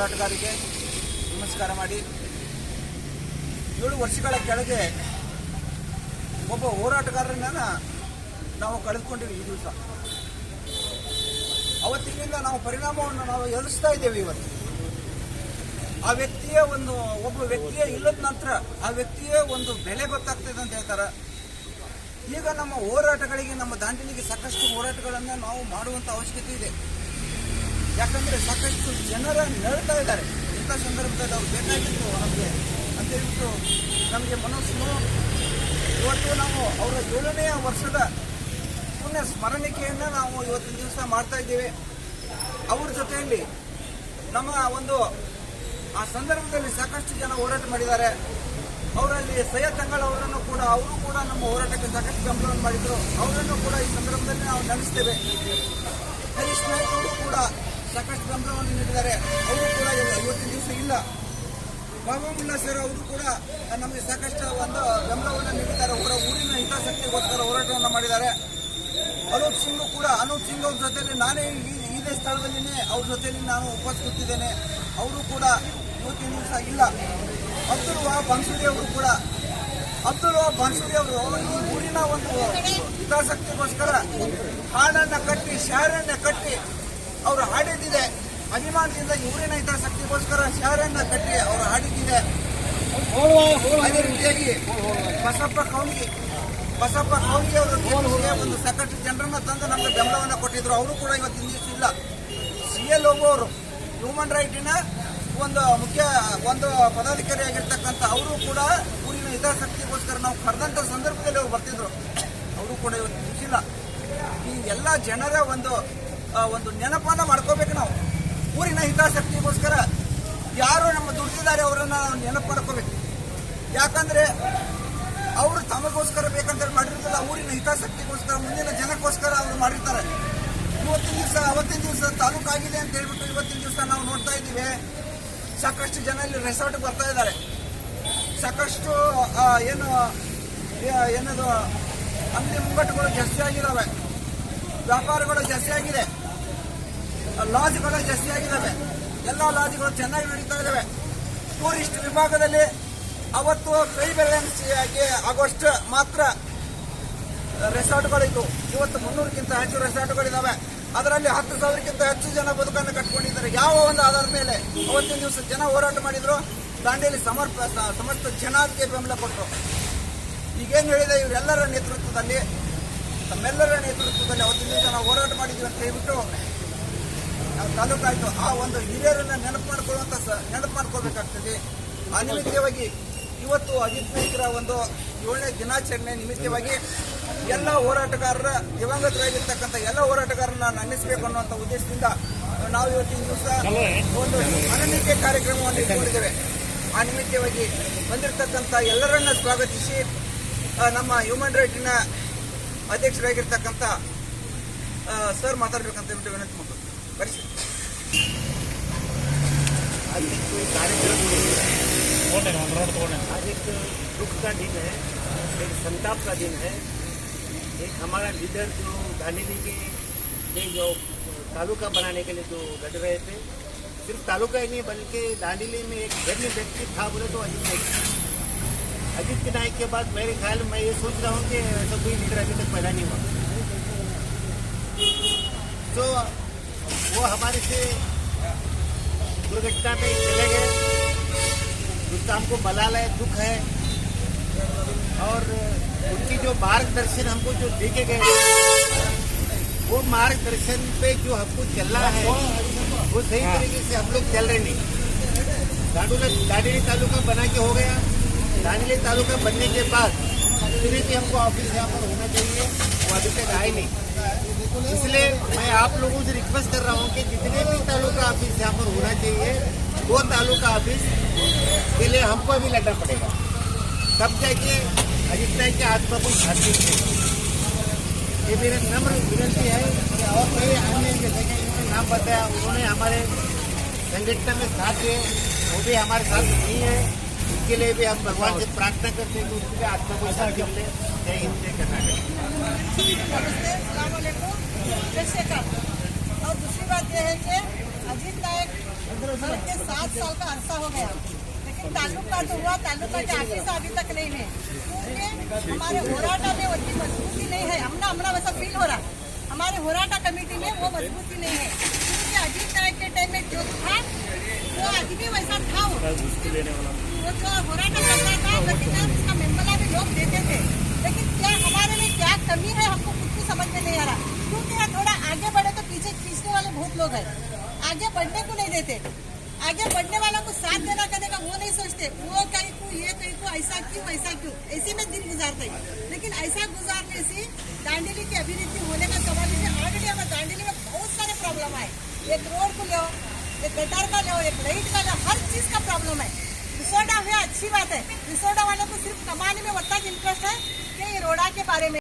ಹೋರಾಟಗಾರರಿಗೆ ನಮಸ್ಕಾರ ಮಾಡಿ. ಏಳು ವರ್ಷಗಳ ಕೆಳಗೆ ಒಬ್ಬ ಹೋರಾಟಗಾರರನ್ನ ನಾವು ಕಳೆದುಕೊಂಡಿವಿ ಈ ದಿವಸ. ಅವತ್ತಿನಿಂದ ನಾವು ಪರಿಣಾಮವನ್ನು ನಾವು ಎದುರಿಸ್ತಾ ಇದ್ದೇವೆ ಇವತ್ತು. ಆ ವ್ಯಕ್ತಿಯ ಒಂದು, ಒಬ್ಬ ವ್ಯಕ್ತಿಯ ಇಲ್ಲದ ನಂತರ ಆ ವ್ಯಕ್ತಿಯ ಒಂದು ಬೆಲೆ ಗೊತ್ತಾಗ್ತದೆ ಅಂತ ಹೇಳ್ತಾರೆ. ಈಗ ನಮ್ಮ ಹೋರಾಟಗಳಿಗೆ, ನಮ್ಮ ದಾಂಡಿನಿಗೆ ಸಾಕಷ್ಟು ಹೋರಾಟಗಳನ್ನು ನಾವು ಮಾಡುವಂಥ ಅವಶ್ಯಕತೆ ಇದೆ. ಯಾಕಂದ್ರೆ ಸಾಕಷ್ಟು ಜನರ ನಳ್ತಾ ಇದ್ದಾರೆ. ಇಂಥ ಸಂದರ್ಭದಲ್ಲಿ ಅವ್ರು ಬೇಕಾಗಿತ್ತು ನಮಗೆ ಅಂತ ಹೇಳ್ಬಿಟ್ಟು ನಮಗೆ ಮನಸ್ಸು ಇವತ್ತು ನಾವು ಅವರ ಏಳನೆಯ ವರ್ಷದ ಪುಣ್ಯ ಸ್ಮರಣಿಕೆಯನ್ನು ನಾವು ಇವತ್ತಿನ ದಿವಸ ಮಾಡ್ತಾ ಇದ್ದೇವೆ. ಅವ್ರ ಜೊತೆಯಲ್ಲಿ ನಮ್ಮ ಒಂದು ಆ ಸಂದರ್ಭದಲ್ಲಿ ಸಾಕಷ್ಟು ಜನ ಹೋರಾಟ ಮಾಡಿದ್ದಾರೆ. ಅವರಲ್ಲಿ ಸೈಯದ್ ತಂಗಳ ಅವರನ್ನು ಕೂಡ ಅವರು ಕೂಡ ನಮ್ಮ ಹೋರಾಟಕ್ಕೆ ಸಾಕಷ್ಟು ಬೆಂಬಲವನ್ನು ಮಾಡಿದ್ರು. ಅವರನ್ನು ಕೂಡ ಈ ಸಂದರ್ಭದಲ್ಲಿ ನಾವು ನಡೆಸ್ತೇವೆ ಹರೀಶ್ ನಾಯ್ಕ ಅವರು ಕೂಡ ಸಾಕಷ್ಟು ಸಂಭ್ರಮವನ್ನು ನೀಡಿದ್ದಾರೆ. ಅವರು ಕೂಡ ಇವ- ಇವತ್ತಿನ ದಿವಸ ಇಲ್ಲ. ಬಾಬುಲ್ಲಾ ಸರ್ ಅವರು ಕೂಡ ನಮಗೆ ಸಾಕಷ್ಟು ಒಂದು ಬೆಂಬಲವನ್ನು ನೀಡಿದ್ದಾರೆ. ಅವರ ಊರಿನ ಹಿತಾಸಕ್ತಿಗೋಸ್ಕರ ಹೋರಾಟವನ್ನು ಮಾಡಿದ್ದಾರೆ. ಅನೂಪ್ ಸಿಂಗ್ ಕೂಡ, ಅನೂಪ್ ಸಿಂಗ್ ಅವ್ರ ಜೊತೆಯಲ್ಲಿ ನಾನೇ ಇದೇ ಸ್ಥಳದಲ್ಲಿನೇ ಅವ್ರ ಜೊತೆಯಲ್ಲಿ ನಾನು ಉಪಸ್ಥಿತಿದ್ದೇನೆ. ಅವರು ಕೂಡ ಇವತ್ತಿನ ದಿವಸ ಇಲ್ಲ. ಅಬ್ದುಲ್ ವಾಬ್ ಬನ್ಸೂರಿ ಅವರು ಕೂಡ, ಅಬ್ದುಲ್ ವಾಬ್ ಬನ್ಸೂರಿ ಅವರು ಈ ಊರಿನ ಒಂದು ಹಿತಾಸಕ್ತಿಗೋಸ್ಕರ ಹಾಡನ್ನು ಕಟ್ಟಿ ಶಾರನ್ನ ಕಟ್ಟಿ ಅವರು ಹಾಡಿದ್ದಿದೆ. ಅಭಿಮಾನದಿಂದ ಊರಿನ ಊರಿನ ಶಕ್ತಿಗೋಸ್ಕರ ಶಹರನ್ನ ಕಟ್ಟಿ ಅವರು ಹಾಡಿದ್ದಿದೆ. ಅದೇ ರೀತಿಯಾಗಿ ಬಸಪ್ಪ ಕೌಂಗಿ ಬಸಪ್ಪ ಕೌಂಗಿ ಅವರು ಒಂದು ಸಾಕಷ್ಟು ಜನರನ್ನ ತಂದು ನಮಗೆ ಬೆಂಬಲವನ್ನ ಕೊಟ್ಟಿದ್ರು. ಅವರು ಕೂಡ ಇವತ್ತು ಇಲ್ಲ. ಸಿ ಎಲ್ ಅವರು ಹ್ಯೂಮನ್ ರೈಟಿನ ಒಂದು ಮುಖ್ಯ, ಒಂದು ಪದಾಧಿಕಾರಿಯಾಗಿರ್ತಕ್ಕಂಥ ಅವರು ಕೂಡ ಊರಿನ ಹಿತಾಸಕ್ತಿಗೋಸ್ಕರ ನಾವು ಕರೆದಂಥ ಸಂದರ್ಭದಲ್ಲಿ ಅವ್ರು ಬರ್ತಿದ್ರು. ಅವರು ಕೂಡ ಇವತ್ತು ಇಲ್ಲ ಈ ಎಲ್ಲ ಜನರ ಒಂದು ಒಂದು ನೆನಪನ್ನ ಮಾಡ್ಕೋಬೇಕು ನಾವು. ಊರಿನ ಹಿತಾಸಕ್ತಿಗೋಸ್ಕರ ಯಾರು ನಮ್ಮ ದುಡ್ಡಿದ್ದಾರೆ ಅವರನ್ನ ನೆನಪು ಮಾಡ್ಕೋಬೇಕು ಯಾಕಂದ್ರೆ ಅವರು ತಮಗೋಸ್ಕರ ಬೇಕಂತ ಮಾಡಿರೋದಿಲ್ಲ, ಊರಿನ ಹಿತಾಸಕ್ತಿಗೋಸ್ಕರ, ಮುಂದಿನ ಜನಕ್ಕೋಸ್ಕರ ಅವರು ಮಾಡಿರ್ತಾರೆ. ಇವತ್ತಿನ ದಿವಸ, ಅವತ್ತಿನ ದಿವಸ ತಾಲೂಕು ಆಗಿದೆ ಅಂತ ಹೇಳ್ಬಿಟ್ಟು ಇವತ್ತಿನ ದಿವಸ ನಾವು ನೋಡ್ತಾ ಇದ್ದೀವಿ. ಸಾಕಷ್ಟು ಜನ ಇಲ್ಲಿ ರೆಸಾರ್ಟ್ ಬರ್ತಾ ಇದ್ದಾರೆ. ಸಾಕಷ್ಟು ಏನು ಏನದು, ಅಂಗಡಿ ಮುಂಗಟ್ಟುಗಳು ಜಾಸ್ತಿ ಆಗಿದ್ದಾವೆ ವ್ಯಾಪಾರಗಳು ಜಾಸ್ತಿ ಆಗಿದೆ. ಲಾಜ್ಗಳು ಜಾಸ್ತಿ ಆಗಿದ್ದಾವೆ ಎಲ್ಲ ಲಾಜ್ಗಳು ಚೆನ್ನಾಗಿ ನಡೀತಾ ಇದ್ದಾವೆ ಟೂರಿಸ್ಟ್ ವಿಭಾಗದಲ್ಲಿ ಅವತ್ತು ಕೈ ಬೆರಳಿಗೆ ಆಗೋಷ್ಟು ಮಾತ್ರ ರೆಸಾರ್ಟ್ಗಳಿತ್ತು ಇವತ್ತು ಮುನ್ನೂರಕ್ಕಿಂತ ಹೆಚ್ಚು ರೆಸಾರ್ಟ್ಗಳಿದ್ದಾವೆ ಅದರಲ್ಲಿ ಹತ್ತು ಸಾವಿರಕ್ಕಿಂತ ಹೆಚ್ಚು ಜನ ಬದುಕನ್ನು ಕಟ್ಕೊಂಡಿದ್ದಾರೆ. ಯಾವ ಒಂದು ಆಧಾರದ ಮೇಲೆ ಅವತ್ತಿನ ದಿವಸ ಜನ ಹೋರಾಟ ಮಾಡಿದ್ರು? ದಾಂಡೇಲಿ ಸಮರ್ಪ ಸಮಸ್ತ ಜನಕ್ಕೆ ಬೆಂಬಲ ಕೊಟ್ಟರು. ಈಗೇನು ಹೇಳಿದೆ? ಇವರೆಲ್ಲರ ನೇತೃತ್ವದಲ್ಲಿ ತಮ್ಮೆಲ್ಲರ ನೇತೃತ್ವದಲ್ಲಿ ಅವತ್ತಿನ ದಿವಸ ನಾವು ಹೋರಾಟ ಮಾಡಿದ್ವಿ ಅಂತ ಹೇಳ್ಬಿಟ್ಟು ತಾಲೂಕಾಯ್ತು, ಆ ಒಂದು ಹಿರಿಯರನ್ನ ನೆನಪು ಮಾಡ್ಕೊಳ್ಳುವಂತ ನೆನಪು ಮಾಡ್ಕೋಬೇಕಾಗ್ತದೆ ಆ ನಿಮಿತ್ತವಾಗಿ ಇವತ್ತು ಅಜಿತ್ ನಾಯ್ಕರ ಒಂದು ಏಳನೇ ದಿನಾಚರಣೆ ನಿಮಿತ್ತವಾಗಿ ಎಲ್ಲ ಹೋರಾಟಗಾರರ ದಿವಂಗತರಾಗಿರ್ತಕ್ಕಂಥ ಎಲ್ಲ ಹೋರಾಟಗಾರರನ್ನ ನನ್ನಿಸಬೇಕು ಅನ್ನುವಂಥ ಉದ್ದೇಶದಿಂದ ನಾವು ಇವತ್ತಿನ ದಿವಸ ಒಂದು ಮನನಿಕೆ ಕಾರ್ಯಕ್ರಮವನ್ನು ಇಟ್ಕೊಂಡಿದ್ದೇವೆ ಆ ನಿಮಿತ್ತವಾಗಿ ಬಂದಿರತಕ್ಕಂಥ ಎಲ್ಲರನ್ನ ಸ್ವಾಗತಿಸಿ ನಮ್ಮ ಹ್ಯೂಮನ್ ರೈಟ್ನ ಅಧ್ಯಕ್ಷರಾಗಿರ್ತಕ್ಕಂಥ ಸರ್ ಮಾತಾಡ್ಬೇಕಂತ ವಿನಂತಿ ಸರ್. का है संताप का दिन है एक हमारा लीडर जो गांधी के लिए जो तालुका बनाने के लिए जो लड़ रहे थे सिर्फ़ तालुका ही नहीं बल्कि दांडीली में एक धन्य व्यक्ति था बोले तो अजीत नाइक अजीत नाइक के बाद मेरे ख्याल में ये सोच रहा हूँ कि ऐसा कोई लीडर अभी तक पैदा नहीं हुआ तो वो हमारे से दुर्घटना में चले गए। उसका हमको मलाल है दुख है। और उनकी जो मार्गदर्शन हमको जो देखे गए वो मार्गदर्शन पे जो हमको चलना है वो सही तरीके से हम लोग चल रहे नहीं। दांडूला दांडेली तालुका बना के हो गया। दांडेली तालुका बनने के बाद जितने भी हमको ऑफ़िस यहाँ पर होना चाहिए वो अभी तक आए नहीं। इसलिए मैं आप लोगों से रिक्वेस्ट कर रहा हूँ कि जितने भी तालुका ऑफ़िस यहाँ पर होना चाहिए, वो तालुका ऑफ़िस के लिए हमको भी लड़ना पड़ेगा। तब जाके अजित नायक के हाथ पर कोई शांति ये मेरा नम्र विनती है कि और कई अन्य जैसे कि इन्होंने नाम बताया, उन्होंने हमारे संगठन में साथ दिए, वो भी हमारे साथ नहीं है। उसके लिए भी हम भगवान से प्रार्थना करते हैं कि उसके आत्मा को मिले। जय हिंद, जय कर्नाटक। और दूसरी बात यह है कि अजीत नायक के सात साल का अरसा हो गया। लेकिन ताल्लुका तो हुआ ताल्लुका के आगे से अभी तक नहीं है। क्योंकि हमारे होराटा में उतनी मजबूती नहीं है। हमना हमना वैसा फील हो रहा। हमारे होराटा कमेटी में वो मजबूती नहीं है। क्योंकि अजीत नायक के टाइम में जो था, वो आदमी वैसा था। वो मेम्बला भी लोग देते थे। लेकिन क्या हमारे में क्या कमी है, हमको कुछ भी समझ में नहीं आ रहा। क्योंकि थोड़ा आगे बढ़े तो पीछे खींचने वाले बहुत लोग हैं। आगे बढ़ने को नहीं देते। आगे बढ़ने वालों को साथ देना करने का वो नहीं सोचते। वो कहीं को ये, कहीं को ऐसा क्यों ऐसा क्यों? ऐसे में दिन गुजारते हैं। लेकिन ऐसा गुजारने से दांडेली की अभिवृद्धि होने का सवाल है ऑलरेडी हमारे दांडेली में बहुत सारे प्रॉब्लम है एक रोड को लो, एक गटर का लो, एक लाइट का लो, हर चीज़ का प्रॉब्लम है। रिसोडा है अच्छी बात है। रिसोडा वालों को सिर्फ़ कमाने में उतना इंटरेस्ट है कि रोडा के बारे में।